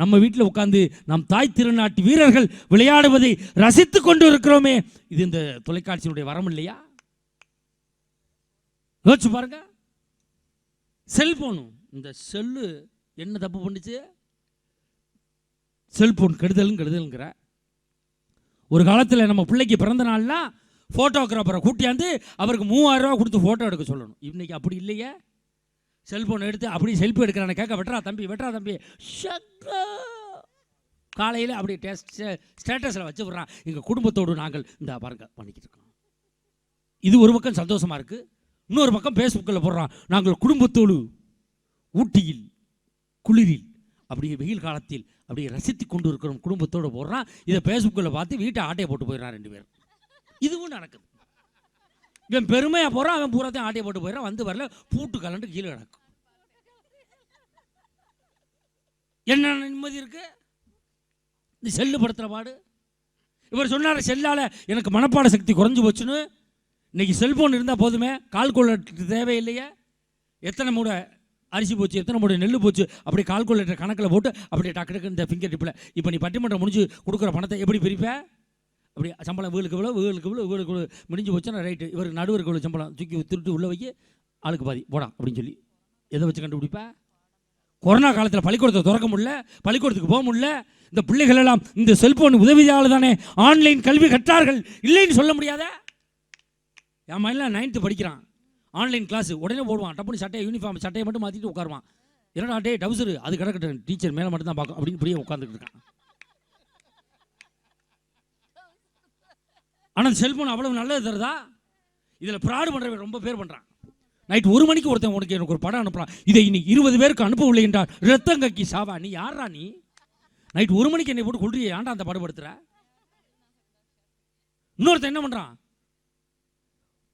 நம்ம வீட்டில் உட்காந்து நம் தாய் திருநாட்டு வீரர்கள் விளையாடுவதை ரசித்து கொண்டு இருக்கிறோமே இது இந்த தொலைக்காட்சியினுடைய வரம் இல்லையா? யோசிச்சு பாருங்க. செல்போனும். இந்த செல்லு என்ன தப்பு பண்ணுச்சு? செல்போன் கெடுதலும் கெடுதலுங்கிற. ஒரு காலத்தில் நம்ம பிள்ளைக்கு பிறந்த நாள்னா ஃபோட்டோகிராஃபரை கூட்டியாந்து அவருக்கு மூவாயிரம் ரூபா கொடுத்து ஃபோட்டோ எடுக்க சொல்லணும். இன்னைக்கு அப்படி இல்லையே. செல்ஃபோன் எடுத்து அப்படி செல்ஃபி எடுக்கிறானே. கேட்க வெட்டுறா தம்பி வெட்டுறா தம்பி. ஷக்கா. காலையில் அப்படி டெஸ்ட் ஸ்டேட்டஸில் வச்சு விட்றான் எங்கள் குடும்பத்தோடு நாங்கள் இந்த பாருங்க பண்ணிக்கிட்டு இருக்கோம். இது ஒரு பக்கம் சந்தோஷமாக இருக்குது இன்னொரு பக்கம் ஃபேஸ்புக்கில் போடுறான் நாங்கள் குடும்பத்தோடு ஊட்டியில் குளிரில் அப்படியே வெயில் காலத்தில் அப்படியே ரசித்து கொண்டு இருக்கிறோம் குடும்பத்தோடு போடுறான் இதை ஃபேஸ்புக்கில் பார்த்து வீட்டை ஆட்டையை போட்டு போயிடுறான் ரெண்டு பேரும். இதுவும் நடக்குது. இவன் பெருமையாக போகிறான் அவன் பூராத்தையும் ஆட்டையை போட்டு போயிடறான் வந்து வரல பூட்டு கலண்டு கீழே கிடக்கும் என்ன நிம்மதி இருக்கு? இந்த செல்லு படுத்துகிற பாடு. இவர் சொன்னார் செல்லால் எனக்கு மனப்பாட சக்தி குறைஞ்சி போச்சுன்னு. இன்றைக்கி செல்ஃபோன் இருந்தால் போதுமே கால்குலேட்டர் தேவையில்லையே. எத்தனை மூடை அரிசி போச்சு எத்தனை மூட நெல் போச்சு அப்படி கால்குலேட்டர் கணக்கில் போட்டு அப்படியே டக்கு டக்கு இந்த ஃபிங்கர் டிப்பில் இப்போ நீ பட்டிமன்றம் முடிஞ்சு கொடுக்குற பணத்தை எப்படி பிரிப்பேன் அப்படி சம்பளம் வீலுக்கு இவ்வளோ வீலுக்கு இவ்வளோ வீலுக்கு இவ்வளோ முடிஞ்சு போச்சுன்னா ரைட்டு இவர் நடுவருக்கு இவ்வளோ சம்பளம் தூக்கி திருட்டு உள்ளே வைக்க ஆளுக்கு பாதி. போடா அப்படின்னு சொல்லி. எதை வச்சு கண்டுபிடிப்பா? கொரோனா காலத்தில் பள்ளிக்கூடத்தை திறக்க முடியல பள்ளிக்கூடத்துக்கு போக முடியல. இந்த பிள்ளைகள் எல்லாம் இந்த செல்போன் உதவியால் தானே ஆன்லைன் கல்வி கற்றார்கள் இல்லைன்னு சொல்ல முடியாத? என் மயிலாம் நைன்த்து படிக்கிறான். ஆன்லைன் கிளாஸ் உடனே போடுவான். டப்புனு சட்டையை யூனிஃபார்ம் சட்டையை மட்டும் மாற்றிட்டு உட்காருவான். இரண்டாம் டே டவுசரு அது கிடக்கட்டும். டீச்சர் மேலே மட்டும் தான் பார்க்கும். அப்படின்னு இப்படியே உட்காந்துட்டு இருக்கான். ஆனால் செல்ஃபோன் அவ்வளவு நல்லது தருதா? இதில் ப்ராடு பண்ணுறவன் ரொம்ப பேர் பண்ணுறான் நைட் ஒரு மணிக்கு ஒருத்தன் உனக்கு எனக்கு ஒரு படம் அனுப்புகிறான் இதை இன்னைக்கு இருபது பேருக்கு அனுப்பவில்லை என்றால் ரத்தங்கக்கி சாவா? நீ யாரா நீ? நைட் ஒரு மணிக்கு என்னை போட்டு கொள்றிய ஏன்டா அந்த படுபடுத்துற இன்னொருத்தன் என்ன பண்ணுறான்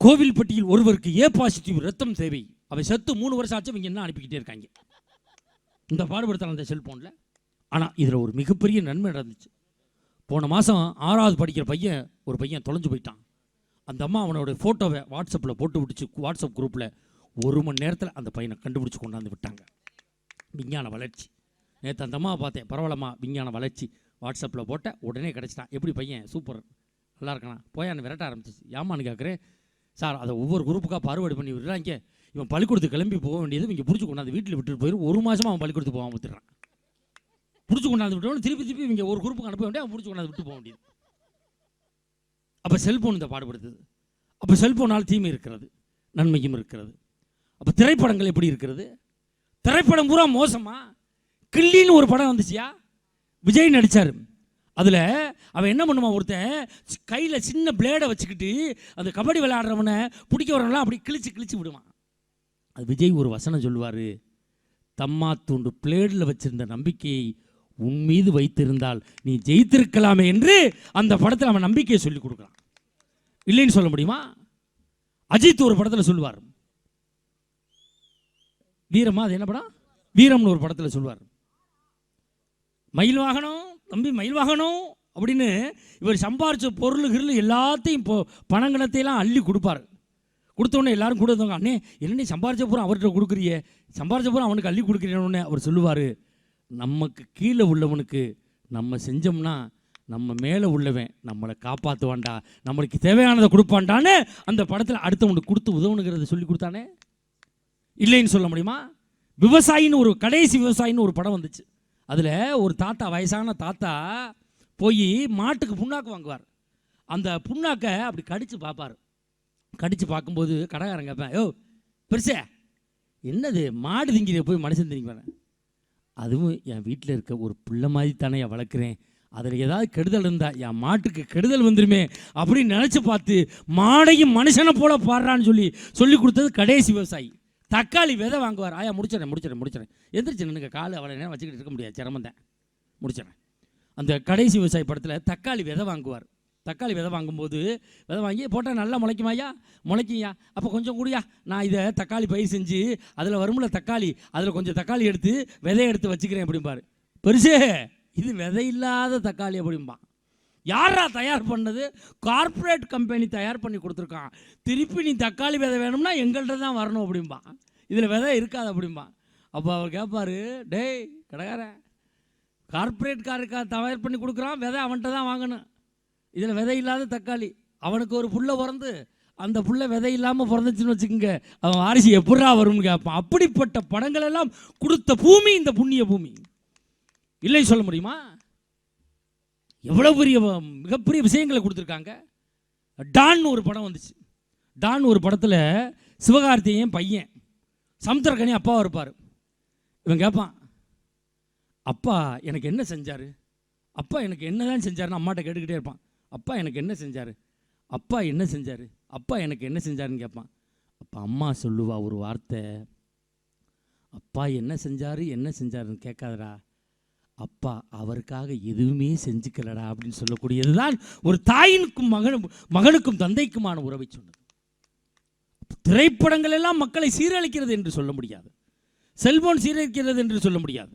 கோவில்பட்டியில் ஒருவருக்கு ஏ பாசிட்டிவ் ரத்தம் தேவை. அவை செத்து மூணு வருஷம் ஆச்சு இவங்க என்ன அனுப்பிக்கிட்டே இருக்காங்க? இந்த பாடுபடுத்தலாம் அந்த செல்ஃபோனில் ஆனால் இதில் ஒரு மிகப்பெரிய நன்மை நடந்துச்சு. போன மாதம் ஆறாவது படிக்கிற பையன் ஒரு பையன் தொலைஞ்சு போயிட்டான். அந்த அம்மா அவனோட ஃபோட்டோவை வாட்ஸ்அப்பில் போட்டு விட்டுச்சு வாட்ஸ்அப் குரூப்பில் ஒரு மணி நேரத்தில் அந்த பையனை கண்டுபிடிச்சி கொண்டாந்து விட்டாங்க. விஞ்ஞான வளர்ச்சி. நேற்று அந்த அம்மாவை பார்த்தேன் பரவாயில்லம்மா விஞ்ஞான வளர்ச்சி. வாட்ஸ்அப்பில் போட்ட உடனே கிடச்சிட்டான். எப்படி பையன்? சூப்பர். நல்லா இருக்கானா? போயான்னு விரட்ட ஆரம்பிச்சிச்சு. ஏமான்னு கேட்குறேன் சார் அதை ஒவ்வொரு குரூப்புக்காக பார்வர்டு பண்ணி விடுறாங்க. இவன் பள்ளிக்கூடத்துக்கு கிளம்பி போக வேண்டியது இங்கே பிடிச்சி கொண்டாந்து வீட்டில் விட்டுட்டு போயிடும் ஒரு மாதமாக அவன் பள்ளிக்கூடத்துக்கு போகாம விட்டுறான். பிடிச்சி கொண்டாந்து விட்டோம் திருப்பி திருப்பி இவங்க ஒரு குரூப்புக்கு அனுப்ப வேண்டிய பிடிச்சி கொண்டாந்து விட்டு போக வேண்டியது. அப்போ செல்ஃபோன் இந்த பாடுபடுத்துது. அப்போ செல்ஃபோனால் தீமை இருக்கிறது. நன்மையும் இருக்கிறது. அப்போ திரைப்படங்கள் எப்படி இருக்கிறது? திரைப்படம் பூரா மோசமா? கிள்ளின்னு ஒரு படம் வந்துச்சியா? விஜய் நடித்தார் அதில் அவன் என்ன பண்ணுவான் ஒருத்தன்? கையில் சின்ன பிளேடை வச்சுக்கிட்டு அந்த கபடி விளையாடுறவனை பிடிக்க வரவங்களாம் அப்படி கிழிச்சு கிழிச்சு விடுவான். அது விஜய் ஒரு வசனம் சொல்லுவார். தம்மா தூண்டு பிளேடில் வச்சிருந்த நம்பிக்கையை உன் மீது வைத்திருந்தால் நீ ஜெயித்திருக்கலாமே என்று அந்த படத்தில் அவன் நம்பிக்கையை சொல்லி கொடுக்குறான். இல்லைன்னு சொல்ல முடியுமா? அஜித் ஒரு படத்தில் சொல்லுவார். வீரமா அது என்ன படம்? வீரம்னு ஒரு படத்தில் சொல்லுவார். மயில் வாகனம் தம்பி மயில் வாகனம் அப்படின்னு இவர் சம்பாரித்த பொருள் எல்லாத்தையும் இப்போ பணங்கணத்தையெல்லாம் அள்ளி கொடுப்பார். கொடுத்தோடனே எல்லாரும் கொடுத்தவங்க அண்ணே என்ன சம்பாரித்த பூரா அவர்கிட்ட கொடுக்குறியே? சம்பாரித்த பூரா அவனுக்கு அள்ளி கொடுக்குறேன்னு அவர் சொல்லுவார். நமக்கு கீழே உள்ளவனுக்கு நம்ம செஞ்சோம்னா நம்ம மேலே உள்ளவன் நம்மளை காப்பாற்றுவான்டா நம்மளுக்கு தேவையானதை கொடுப்பான்டான்னு அந்த படத்தில் அடுத்தவனுக்கு கொடுத்து உதவணுங்கிறத சொல்லி கொடுத்தானே? இல்லைன்னு சொல்ல முடியுமா? விவசாயின்னு ஒரு கடைசி விவசாயின்னு ஒரு படம் வந்துச்சு. அதில் ஒரு தாத்தா வயசான தாத்தா போய் மாட்டுக்கு புண்ணாக்கு வாங்குவார். அந்த புண்ணாக்கை அப்படி கடித்து பார்ப்பார். கடித்து பார்க்கும்போது கடைக்காரன் கேட்பேன் யோ பெருசே என்னது? மாடு திங்கிறத போய் மனுஷன் திங்கிப்பாரு அதுவும் என் வீட்டில் இருக்க ஒரு பிள்ளை மாதிரி தானே என் வளர்க்குறேன். அதில் ஏதாவது கெடுதல் இருந்தால் என் மாட்டுக்கு கெடுதல் வந்துருமே அப்படின்னு நினச்சி பார்த்து மாடையும் மனுஷனை போல பாடுறான்னு சொல்லி சொல்லி கொடுத்தது கடைசி விவசாயி. தக்காளி விதை வாங்குவார். ஆயா முடிச்சிடறேன் முடிச்சிடறேன் முடிச்சிடறேன். எந்திரிச்சு எனக்கு காலை அவளை நேரம் வச்சுக்கிட்டு இருக்க முடியாது சிரமம் தான். முடிச்சிடறேன். அந்த கடைசி விவசாயி படத்தில் தக்காளி விதை வாங்குவார். தக்காளி விதை வாங்கும்போது விதை வாங்கி போட்டால் நல்லா முளைக்குமாய்யா முளைக்கும்யா அப்போ கொஞ்சம் கூடியா. நான் இதை தக்காளி பயிர் செஞ்சு அதில் வரும்ல தக்காளி அதில் கொஞ்சம் தக்காளி எடுத்து விதையை எடுத்து வச்சுக்கிறேன் அப்படிம்பாரு. பெருசே இது விதை இல்லாத தக்காளி அப்படிம்பான் யாரா தயார் பண்ணது? கார்ப்பரேட் கம்பெனி தயார் பண்ணி கொடுத்துருக்கான். திருப்பி நீ தக்காளி விதை வேணும்னா எங்கள்கிட்ட தான் வரணும் அப்படிம்பான் இதில் விதை இருக்காது அப்படிம்பான் அப்போ அவர் கேட்பாரு டேய் கடைக்காரன் கார்ப்பரேட் காருக்கா தயார் பண்ணி கொடுக்குறான் விதை அவன்கிட்ட தான் வாங்கணும். இதில் விதை இல்லாத தக்காளி. அவனுக்கு ஒரு புள்ள பிறந்து அந்த புள்ள விதை இல்லாமல் பிறந்துச்சுன்னு வச்சுக்கோங்க அவன் வாரிசு எப்படா வரும்னு கேட்பான் அப்படிப்பட்ட படங்கள் எல்லாம் கொடுத்த பூமி இந்த புண்ணிய பூமி. இல்லை சொல்ல முடியுமா? எவ்வளோ பெரிய வ- மிகப்பெரிய விஷயங்களை கொடுத்துருக்காங்க. டான் ஒரு படம் வந்துச்சு. டான் ஒரு படத்தில் சிவகார்த்தியன் பையன் சமுத்திரக்கனி அப்பாவாக இருப்பார். இவன் கேட்பான் அப்பா எனக்கு என்ன செஞ்சார்? அப்பா எனக்கு என்ன தான் செஞ்சாருன்னு அம்மாட்ட கேட்டுக்கிட்டே இருப்பான். அப்பா எனக்கு என்ன செஞ்சார்? அப்பா என்ன செஞ்சார்? அப்பா எனக்கு என்ன செஞ்சாருன்னு கேட்பான் அப்போ அம்மா சொல்லுவா ஒரு வார்த்தை. அப்பா என்ன செஞ்சாரு என்ன செஞ்சாருன்னு கேட்காதடா. அப்பா அவருக்காக எதுவுமே செஞ்சுக்கலடா அப்படின்னு சொல்லக்கூடியது தான் ஒரு தாயினுக்கும் மகனும் மகனுக்கும் தந்தைக்குமான உறவை சொன்னது திரைப்படங்கள் எல்லாம் மக்களை சீரழிக்கிறது என்று சொல்ல முடியாது. செல்போன் சீரழிக்கிறது என்று சொல்ல முடியாது.